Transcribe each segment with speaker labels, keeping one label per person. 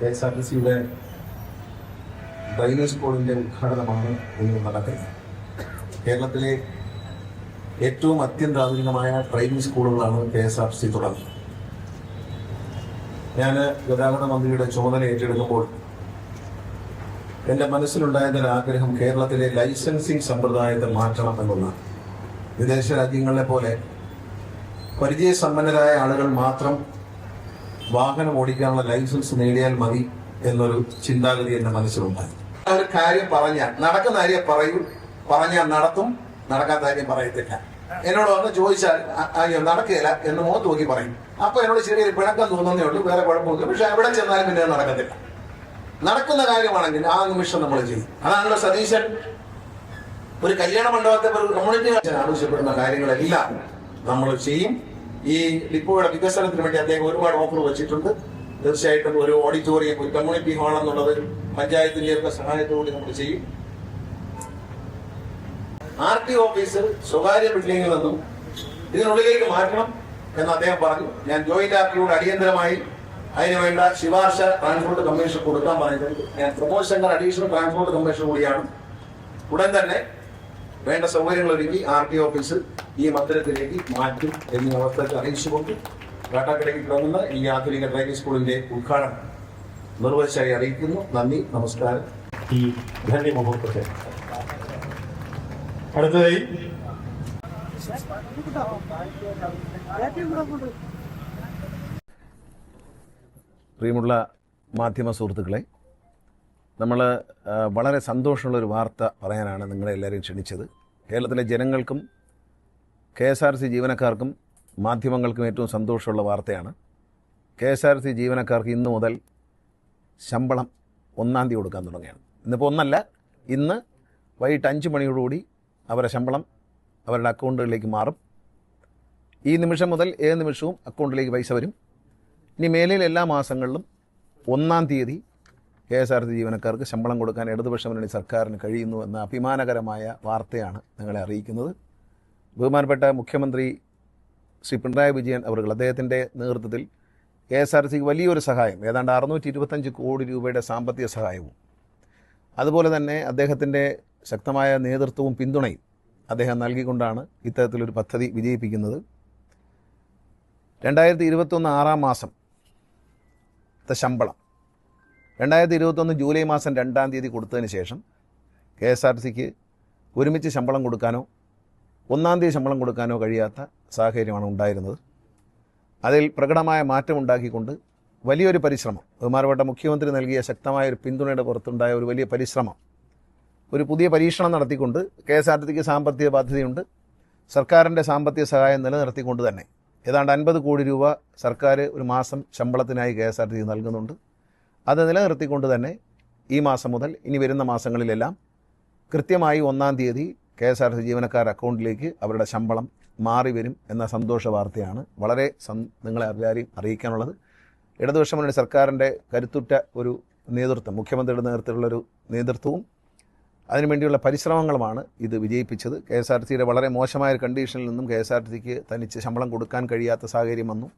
Speaker 1: K S R T സിയുടെ drainage സ്കൂളിന്റെ ഉദ്ഘാടനമാണ് ഇന്ന് നടക്കുന്നത്. കേരളത്തിലെ ഏറ്റവും അത്യന്താധുനികമായ ഡ്രൈവിംഗ് സ്കൂളുകളാണ് കെ എസ് ആർ സി തുടങ്ങുന്നത്. ഞാൻ ഗതാഗത മന്ത്രിയുടെ ചുമതല ഏറ്റെടുക്കുമ്പോൾ എന്റെ മനസ്സിലുണ്ടായിരുന്ന ആഗ്രഹം കേരളത്തിലെ ലൈസൻസിങ് സമ്പ്രദായത്തെ മാറ്റണം എന്നുള്ളതാണ് വിദേശ രാജ്യങ്ങളെ പോലെ പരിചയസമ്പന്നരായ ആളുകൾ മാത്രം വാഹനം ഓടിക്കാനുള്ള ലൈസൻസ് നേടിയാൽ മതി എന്നൊരു ചിന്താഗതി എന്റെ മനസ്സിലുണ്ടായി കാര്യം പറഞ്ഞാൽ നടക്കുന്ന കാര്യം പറയും പറഞ്ഞാൽ നടത്തും നടക്കാത്ത കാര്യം പറയത്തില്ല. എന്നോട് വന്ന് ചോദിച്ചാൽ "അ- അയ്യോ നടക്കില്ല എന്ന് മുഖത്ത് നോക്കി പറയും. അപ്പൊ എന്നോട് ചെറിയൊരു പിണക്കം തോന്നുന്നേ ഉള്ളൂ വേറെ കുഴപ്പമില്ല പക്ഷെ എവിടെ ചെന്നാലും പിന്നെ നടക്കത്തില്ല. നടക്കുന്ന കാര്യമാണെങ്കിൽ ആ നിമിഷം നമ്മൾ ചെയ്യും. അതാണല്ലോ സതീശൻ. ഒരു കല്യാണ മണ്ഡപത്തെ ഒരു കമ്മ്യൂണിറ്റി ആവശ്യപ്പെടുന്ന കാര്യങ്ങളെല്ലാം നമ്മൾ ചെയ്യും. ഈ ലിപ്പോയുടെ വികസനത്തിന് വേണ്ടി അദ്ദേഹം ഒരുപാട് ഓഫർ വെച്ചിട്ടുണ്ട്. തീർച്ചയായിട്ടും ഒരു ഓഡിറ്റോറിയം ഒരു കമ്മ്യൂണിറ്റി ഹാൾ എന്നുള്ളത് പഞ്ചായത്തിന്റെ ഒക്കെ സഹായത്തോടെ നമ്മൾ ചെയ്യും. ആർ ടി ഓഫീസ് സ്വകാര്യ ബിൽഡിംഗിൽ നിന്നും ഇതിനുള്ളിലേക്ക് മാറ്റണം എന്ന് അദ്ദേഹം പറഞ്ഞു. ഞാൻ ജോയിന്റ് ആർട്ടിയോട് അടിയന്തരമായി അതിനുവേണ്ട ശുപാർശ ട്രാൻസ്പോർട്ട് കമ്മീഷൻ കൊടുക്കാൻ പറഞ്ഞിട്ടുണ്ട്. ഞാൻ Pramod Shankar additional transport commission കൂടിയാണ്. ഉടൻ തന്നെ വേണ്ട സൗകര്യങ്ങൾ ഒരുക്കി ആർ ടി ഓഫീസ് ഈ മന്ദിരത്തിലേക്ക് മാറ്റും എന്നീ അവസ്ഥയ്ക്ക് അറിയിച്ചുകൊണ്ട് കാട്ടാക്കടയ്ക്ക് തുടങ്ങുന്ന ഈ ആധുനിക ഡ്രൈവിംഗ് സ്കൂളിന്റെ ഉദ്ഘാടനം നിർവഹിച്ചായി അറിയിക്കുന്നു. നന്ദി നമസ്കാരം.
Speaker 2: ഈ ധന്യ മുഹൂർത്തത്തെ അടുത്തതായി.
Speaker 1: പ്രിയമുള്ള മാധ്യമ സുഹൃത്തുക്കളെ നമ്മൾ വളരെ സന്തോഷമുള്ള ഒരു വാർത്ത പറയാനാണ് നിങ്ങളെ എല്ലാവരെയും ക്ഷണിച്ചത്. കേരളത്തിലെ ജനങ്ങൾക്കും കെ എസ് ആർ സി ജീവനക്കാർക്കും മാധ്യമങ്ങൾക്കും ഏറ്റവും സന്തോഷമുള്ള വാർത്തയാണ്. കെ എസ് ആർ സി ജീവനക്കാർക്ക് ഇന്നു മുതൽ ശമ്പളം ഒന്നാം തീയതി കൊടുക്കാൻ തുടങ്ങിയാണ് ഇന്നിപ്പോൾ ഒന്നല്ല ഇന്ന് വൈകിട്ട് അഞ്ച് മണിയോടുകൂടി അവരുടെ ശമ്പളം അവരുടെ അക്കൗണ്ടുകളിലേക്ക് മാറും. ഈ നിമിഷം മുതൽ ഏത് നിമിഷവും അക്കൗണ്ടിലേക്ക് പൈസ വരും. ഇനി മേലയിൽ എല്ലാ മാസങ്ങളിലും ഒന്നാം തീയതി കെ എസ് ആർ ടി ജീവനക്കാർക്ക് ശമ്പളം കൊടുക്കാൻ ഇടതുപക്ഷ മുന്നണി സർക്കാരിന് കഴിയുന്നു എന്ന അഭിമാനകരമായ വാർത്തയാണ് നിങ്ങളെ അറിയിക്കുന്നത്. ബഹുമാനപ്പെട്ട മുഖ്യമന്ത്രി ശ്രീ പിണറായി വിജയൻ അവർ അദ്ദേഹത്തിന്റെ നേതൃത്വത്തിൽ കെ എസ് ആർ സിക്ക് വലിയൊരു സഹായം ഏതാണ്ട് അറുന്നൂറ്റി ഇരുപത്തഞ്ച് കോടി രൂപയുടെ സാമ്പത്തിക സഹായവും. അതുപോലെ തന്നെ അദ്ദേഹത്തിന്റെ ശക്തമായ നേതൃത്വവും പിന്തുണയും അദ്ദേഹം നൽകിക്കൊണ്ടാണ് ഇത്തരത്തിലൊരു പദ്ധതി വിജയിപ്പിക്കുന്നത്. രണ്ടായിരത്തി ഇരുപത്തൊന്ന് ആറാം മാസം ശമ്പളം രണ്ടായിരത്തി ഇരുപത്തൊന്ന് ജൂലൈ മാസം രണ്ടാം തീയതി കൊടുത്തതിന് ശേഷം കെ എസ് ആർ സിക്ക് ഒരുമിച്ച് ശമ്പളം കൊടുക്കാനോ ഒന്നാം തീയതി ശമ്പളം കൊടുക്കാനോ കഴിയാത്ത സാഹചര്യമാണ് ഉണ്ടായിരുന്നത്. അതിൽ പ്രകടമായ മാറ്റമുണ്ടാക്കിക്കൊണ്ട് വലിയൊരു പരിശ്രമം ബഹുമാനപ്പെട്ട മുഖ്യമന്ത്രി നൽകിയ ശക്തമായ ഒരു പിന്തുണയുടെ പുറത്തുണ്ടായ ഒരു വലിയ പരിശ്രമം ഒരു പുതിയ പരീക്ഷണം നടത്തിക്കൊണ്ട് കെ എസ് ആർ ടിക്ക് സാമ്പത്തിക ബാധ്യതയുണ്ട്. സർക്കാരിന്റെ സാമ്പത്തിക സഹായം നിലനിർത്തിക്കൊണ്ട് തന്നെ ഏതാണ്ട് അൻപത് കോടി രൂപ സർക്കാർ ഒരു മാസം ശമ്പളത്തിനായി K S R T C നൽകുന്നുണ്ട്. അത് നിലനിർത്തിക്കൊണ്ട് തന്നെ ഈ മാസം മുതൽ ഇനി വരുന്ന മാസങ്ങളിലെല്ലാം കൃത്യമായി ഒന്നാം തീയതി കെ എസ് ആർ ടി ജീവനക്കാർ അക്കൗണ്ടിലേക്ക് അവരുടെ ശമ്പളം മാറി വരും എന്ന സന്തോഷ വാർത്തയാണ് വളരെ നിങ്ങളെ എല്ലാവരെയും അറിയിക്കാനുള്ളത്. ഇടതുപക്ഷ മുന്നണി സർക്കാരിന്റെ കരുത്തുറ്റ ഒരു നേതൃത്വം മുഖ്യമന്ത്രിയുടെ നേതൃത്വത്തിലുള്ളൊരു നേതൃത്വവും അതിനുവേണ്ടിയുള്ള പരിശ്രമങ്ങളുമാണ് ഇത് വിജയിപ്പിച്ചത്. കെ എസ് ആർ സിയുടെ വളരെ മോശമായ കണ്ടീഷനിൽ നിന്നും കെ എസ് ആർ ടിക്ക് തനിച്ച് ശമ്പളം കൊടുക്കാൻ കഴിയാത്ത സാഹചര്യം വന്നു.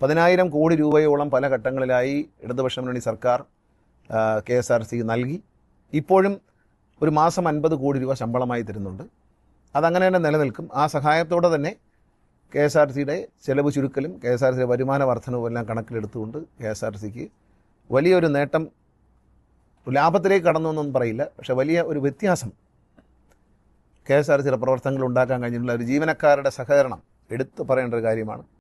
Speaker 1: പതിനായിരം കോടി രൂപയോളം പല ഘട്ടങ്ങളിലായി ഇടതുപക്ഷ മുന്നണി സർക്കാർ കെ എസ് ആർ സി നൽകി. ഇപ്പോഴും ഒരു മാസം അൻപത് കോടി രൂപ ശമ്പളമായി തരുന്നുണ്ട്. അതങ്ങനെ തന്നെ നിലനിൽക്കും. ആ സഹായത്തോടെ തന്നെ കെ എസ് ആർ സിയുടെ ചെലവ് ചുരുക്കലും കെ എസ് ആർ സിയുടെ വരുമാന വർധനവും എല്ലാം കണക്കിലെടുത്തുകൊണ്ട് കെ എസ് ആർ സിക്ക് വലിയൊരു നേട്ടം ലാഭത്തിലേക്ക് കടന്നു എന്നൊന്നും പറയില്ല. പക്ഷേ വലിയ ഒരു വ്യത്യാസം കെ എസ് ആർ സിയുടെ പ്രവർത്തനങ്ങൾ ഉണ്ടാക്കാൻ കഴിഞ്ഞിട്ടുള്ള ഒരു ജീവനക്കാരുടെ സഹകരണം എടുത്തു പറയേണ്ട ഒരു കാര്യമാണ്.